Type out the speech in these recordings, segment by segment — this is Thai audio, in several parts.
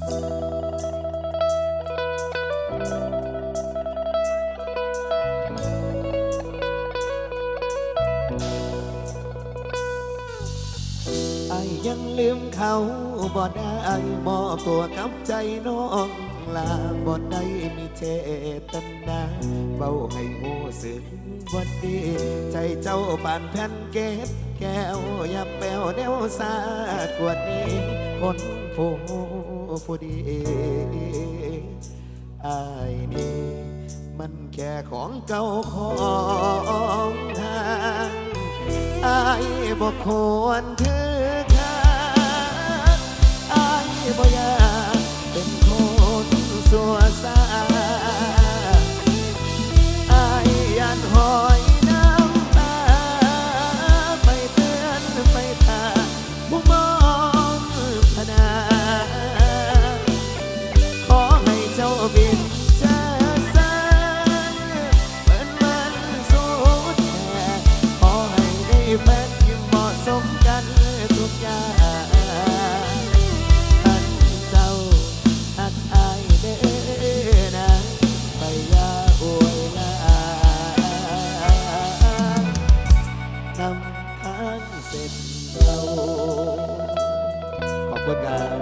ไอ้ยังลืมเขาบ่ได้มอบตัวกับใจน้องลาบ่ได้มีเจตนาเบาให้หูสึกบ่ดีใจเจ้าปานแผ่นเกตแก้วอย่าแปวเดวสากว่านี้คนผู้ ผู้ดีอายนี่มันแค่ของเก่าของทางอายบ่ควรถือค่าอายบ่อยากเป็นคนสัวซาานำทางเสร็จเราขอบคุณครับ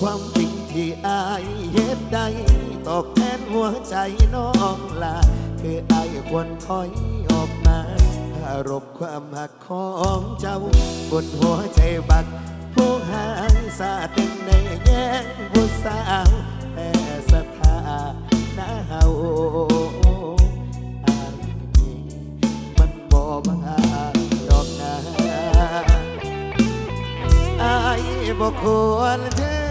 ความจริงที่อายเฮ็ดได้ตอบแทนหัวใจน้องลาคืออายควรถอยออกมาคารบความหักของเจ้า บนหัวใจบักผู้หางสาตึงในแง่งผู้สาาย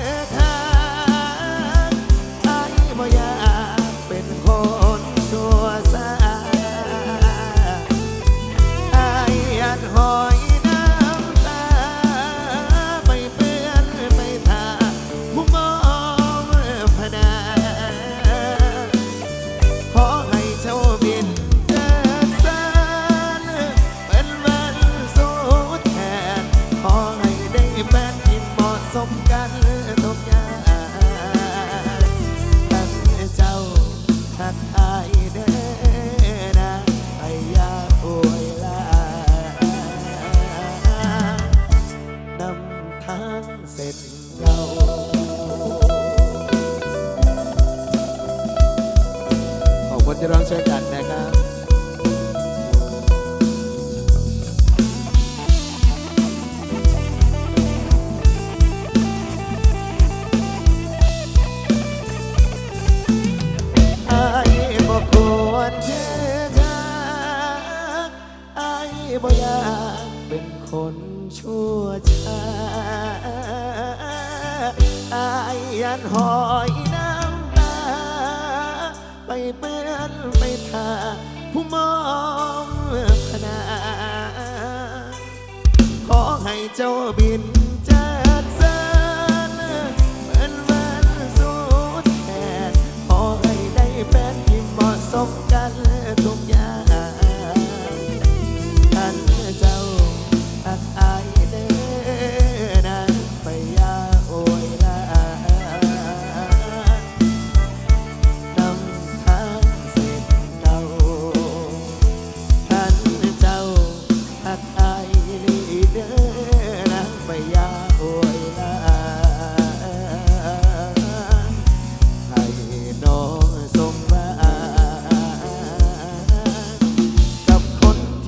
ทักอายเด้อนะไอ้ยาโอยลานำทางเสร็จเก่าขอบคุณที่ร้องช่วยกันนะครับ บ่อยากเป็นคนชั่วช้าอายยันหอยน้ำตา ไปเปื้อนไปทาผู้มองพนา ขอให้เจ้าบิน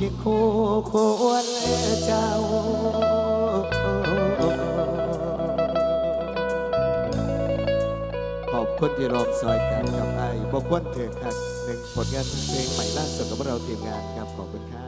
ที่คู่ควรเจ้า ขอบคุณที่รอมซอยกันกับไอ้บอกวันเถิดครับหนึ่งผลงานเพลงใหม่ล่าสุดของพวกเราทีมงานครับขอบคุณครับ